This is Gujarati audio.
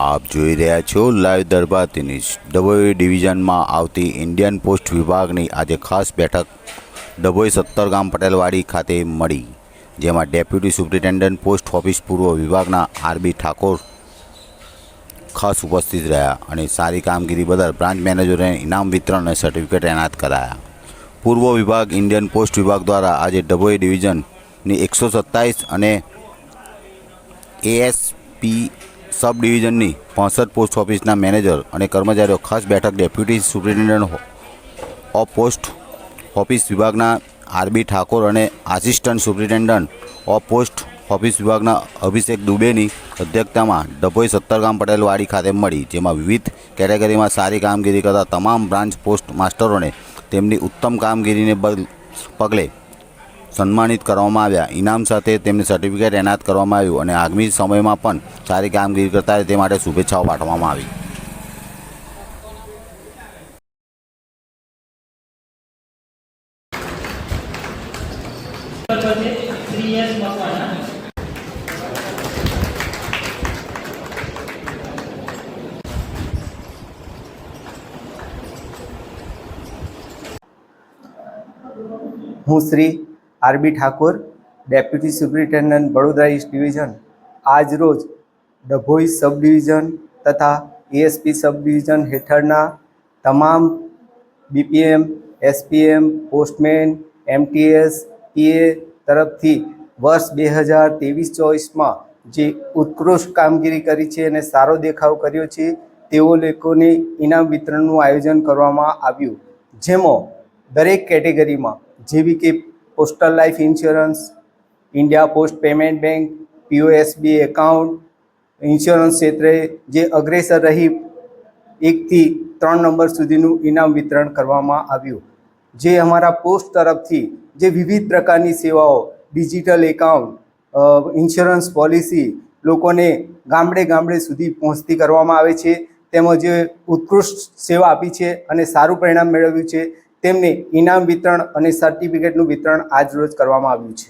આપ જોઈ રહ્યા છો લાઈવ દરબાર ન્યૂઝ. ડભોઈ ડિવિઝનમાં આવતી ઇન્ડિયન પોસ્ટ વિભાગની આજે ખાસ બેઠક ડભોઈ સત્તર ગામ પટેલવાડી ખાતે મળી, જેમાં ડેપ્યુટી સુપ્રિન્ટેન્ડન્ટ પોસ્ટ ઓફિસ પૂર્વ વિભાગના આરબી ઠાકોર ખાસ ઉપસ્થિત રહ્યા અને સારી કામગીરી બદલ બ્રાન્ચ મેનેજરોને ઇનામ વિતરણ અને સર્ટિફિકેટ એનાયત કરાયા. પૂર્વ વિભાગ ઇન્ડિયન પોસ્ટ વિભાગ દ્વારા આજે ડભોઈ ડિવિઝનની એકસો સત્તાવીસ અને એએસપી સબ ડિવિઝનની પાંસઠ પોસ્ટ ઓફિસના મેનેજર અને કર્મચારીઓ ખાસ બેઠક deputy superintendent of post office વિભાગના આરબી ઠાકોર અને assistant superintendent of post office વિભાગના અભિષેક દુબેની અધ્યક્ષતામાં ડભોઈ સત્તરગામ પટેલવાડી ખાતે મળી, જેમાં વિવિધ કેટેગરીમાં સારી કામગીરી કરતા તમામ બ્રાન્ચ પોસ્ટ માસ્ટરોને તેમની ઉત્તમ કામગીરીને પગલે સન્માનિત કરવામાં આવ્યા. ઇનામ સાથે તેમને સર્ટિફિકેટ એનાયત કરવામાં આવ્યું અને આગામી સમયમાં પણ સારી કામગીરી કરતા તે માટે શુભેચ્છાઓ પાઠવવામાં આવી. હું Shri R B Thakor, deputy superintendent Vadodara east division, આજ રોજ ડભોઈ સબ ડિવિઝન તથા એએસપી સબ ડિવિઝન હેઠળના તમામ BPM, SPM, postman, MTS, PA તરફથી વર્ષ બે હજાર ત્રેવીસ ચોવીસમાં જે ઉત્કૃષ્ટ કામગીરી કરી છે અને સારો દેખાવ કર્યો છે, તેઓ લોકોને ઇનામ વિતરણનું આયોજન કરવામાં આવ્યું. જેમાં દરેક કેટેગરીમાં જેવી કે postal life insurance, India post payment bank, POSB account, insurance ક્ષેત્રે જે અગ્રેસર રહી એકથી ત્રણ નંબર સુધીનું ઇનામ વિતરણ કરવામાં આવ્યું. જે અમારા પોસ્ટ તરફથી જે વિવિધ પ્રકારની સેવાઓ, ડિજિટલ એકાઉન્ટ ઇન્સ્યોરન્સ પોલિસી લોકોને ગામડે ગામડે સુધી પહોંચતી કરવામાં આવે છે. તેમજ ઉત્કૃષ્ટ સેવા આપી છે અને સારું પરિણામ મેળવ્યું છે. તેમને ઇનામ વિતરણ અને સર્ટિફિકેટનું વિતરણ આજ રોજ કરવામાં આવ્યું છે.